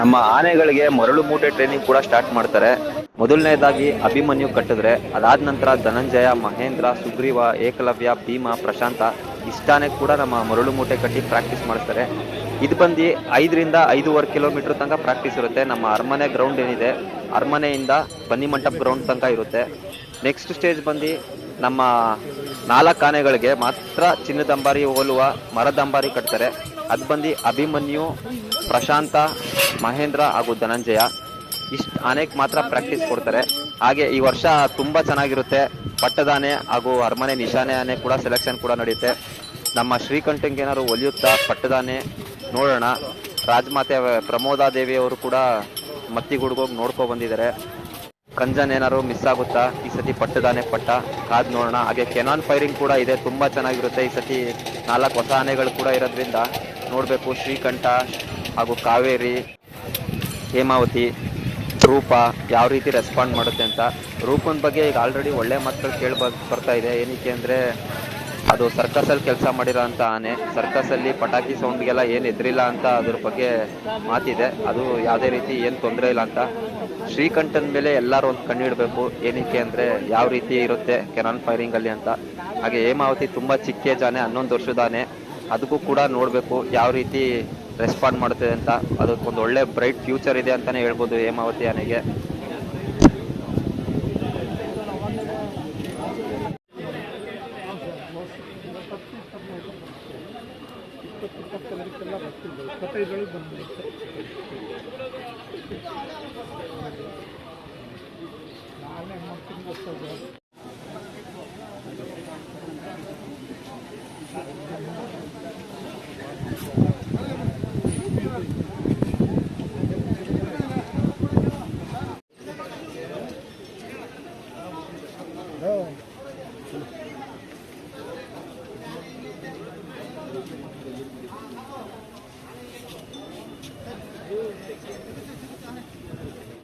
ನಮ್ಮ ಆನೆಗಳಿಗೆ ಮರಳು ಮೂಟೆ ಟ್ರೈನಿಂಗ್ ಕೂಡ ಸ್ಟಾರ್ಟ್ ಮಾಡ್ತಾರೆ. ಮೊದಲನೇದಾಗಿ ಅಭಿಮನ್ಯು ಕಟ್ಟಿದ್ರೆ, ಅದಾದ ನಂತರ ಧನಂಜಯ, ಮಹೇಂದ್ರ, ಸುಗ್ರೀವ, ಏಕಲವ್ಯ, ಭೀಮ, ಪ್ರಶಾಂತ, ಇಷ್ಟಾನೆ ಕೂಡ ನಮ್ಮ ಮರಳು ಮೂಟೆ ಕಟ್ಟಿ ಪ್ರಾಕ್ಟೀಸ್ ಮಾಡ್ತಾರೆ ಇದು ಬಂದು ಐದರಿಂದ ಐದೂವರೆ ಕಿಲೋಮೀಟರ್ ತನಕ ಪ್ರಾಕ್ಟೀಸ್ ಇರುತ್ತೆ. ನಮ್ಮ ಅರಮನೆ ಗ್ರೌಂಡ್ ಏನಿದೆ, ಅರಮನೆಯಿಂದ ಬನ್ನಿ ಮಂಟಪ ಗ್ರೌಂಡ್ ತನಕ ಇರುತ್ತೆ. ನೆಕ್ಸ್ಟ್ ಸ್ಟೇಜ್ ಬಂದು ನಮ್ಮ ನಾಲ್ಕು ಆನೆಗಳಿಗೆ ಮಾತ್ರ ಚಿನ್ನದಂಬಾರಿ ಹೋಲುವ, ಮರದಂಬಾರಿ ಕಟ್ತಾರೆ. ಅದು ಬಂದು ಅಭಿಮನ್ಯು ಪ್ರಶಾಂತ, ಮಹೇಂದ್ರ ಹಾಗೂ ಧನಂಜಯ ಇಷ್ಟು ಆನೆಗೆ ಮಾತ್ರ ಪ್ರಾಕ್ಟೀಸ್ ಕೊಡ್ತಾರೆ. ಹಾಗೆ ಈ ವರ್ಷ ತುಂಬಾ ಚೆನ್ನಾಗಿರುತ್ತೆ. ಪಟ್ಟದಾನೆ ಹಾಗೂ ಅರಮನೆ ನಿಶಾನೆ ಆನೆ ಕೂಡ ಸೆಲೆಕ್ಷನ್ ಕೂಡ ನಡೆಯುತ್ತೆ. ನಮ್ಮ ಶ್ರೀಕಂಠಂಗೆ ಏನಾದ್ರು ಒಲಿಯುತ್ತಾ ಪಟ್ಟದಾನೆ ನೋಡೋಣ. ರಾಜಮಾತೆ ಪ್ರಮೋದಾದೇವಿ ಅವರು ಕೂಡ ಮತ್ತಿಗುಡ್ಗೋಗಿ ನೋಡ್ಕೊ ಬಂದಿದ್ದಾರೆ. ಕಂಜನ್ ಏನಾದ್ರು ಮಿಸ್ ಆಗುತ್ತಾ? ಈ ಸತಿ ಪಟ್ಟದಾನೆ ಪಟ್ಟ. ಕಾದ್ ನೋಡೋಣ. ಹಾಗೆ ಕೆನಾನ್ ಫೈರಿಂಗ್ ಕೂಡ ಇದೆ. ತುಂಬಾ ಚೆನ್ನಾಗಿರುತ್ತೆ. ಈ ಸತಿ ನಾಲ್ಕು ಹೊಸ ಆನೆಗಳು ಕೂಡ ಇರೋದ್ರಿಂದ ನೋಡ್ಬೇಕು. ಶ್ರೀಕಂಠ ಹಾಗೂ ಕಾವೇರಿ, ಹೇಮಾವತಿ, ರೂಪ ಯಾವ ರೀತಿ ರೆಸ್ಪಾಂಡ್ ಮಾಡುತ್ತೆ ಅಂತ. ರೂಪನ ಬಗ್ಗೆ ಈಗ ಆಲ್ರೆಡಿ ಒಳ್ಳೆ ಮಾತುಗಳು ಕೇಳಿ ಬರ್ತಾ ಇದೆ. ಏನಕ್ಕೆ ಅಂದರೆ ಅದು ಸರ್ಕಸಲ್ಲಿ ಕೆಲಸ ಮಾಡಿರೋ ಅಂತ ಆನೆ ಸರ್ಕಸಲ್ಲಿ ಪಟಾಕಿ ಸೌಂಡ್ಗೆಲ್ಲ ಏನು ಎದ್ರಿಲ್ಲ ಅಂತ ಅದ್ರ ಬಗ್ಗೆ ಮಾತಿದೆ. ಅದು ಯಾವುದೇ ರೀತಿ ಏನು ತೊಂದರೆ ಇಲ್ಲ ಅಂತ. ಶ್ರೀಕಂಠನ ಮೇಲೆ ಎಲ್ಲರೂ ಒಂದು ಕಣ್ಣಿಡಬೇಕು ಏನಕ್ಕೆ ಅಂದರೆ ಯಾವ ರೀತಿ ಇರುತ್ತೆ ಕೆನಾನ್ ಫೈರಿಂಗಲ್ಲಿ ಅಂತ. ಹಾಗೆ ಹೇಮಾವತಿ ತುಂಬ ಚಿಕ್ಕ ಜಾನೆ ಹನ್ನೊಂದು ವರ್ಷದಾನೆ ಅದಕ್ಕೂ ಕೂಡ ನೋಡಬೇಕು ಯಾವ ರೀತಿ ರೆಸ್ಪಾಂಡ್ ಮಾಡ್ತಿದೆ ಅಂತ. ಅದಕ್ಕೊಂದು ಒಳ್ಳೆ ಬ್ರೈಟ್ ಫ್ಯೂಚರ್ ಇದೆ ಅಂತಾನೆ ಹೇಳ್ಬೋದು ಹೇಮಾವತಿ ಆನೆಗೆ. No.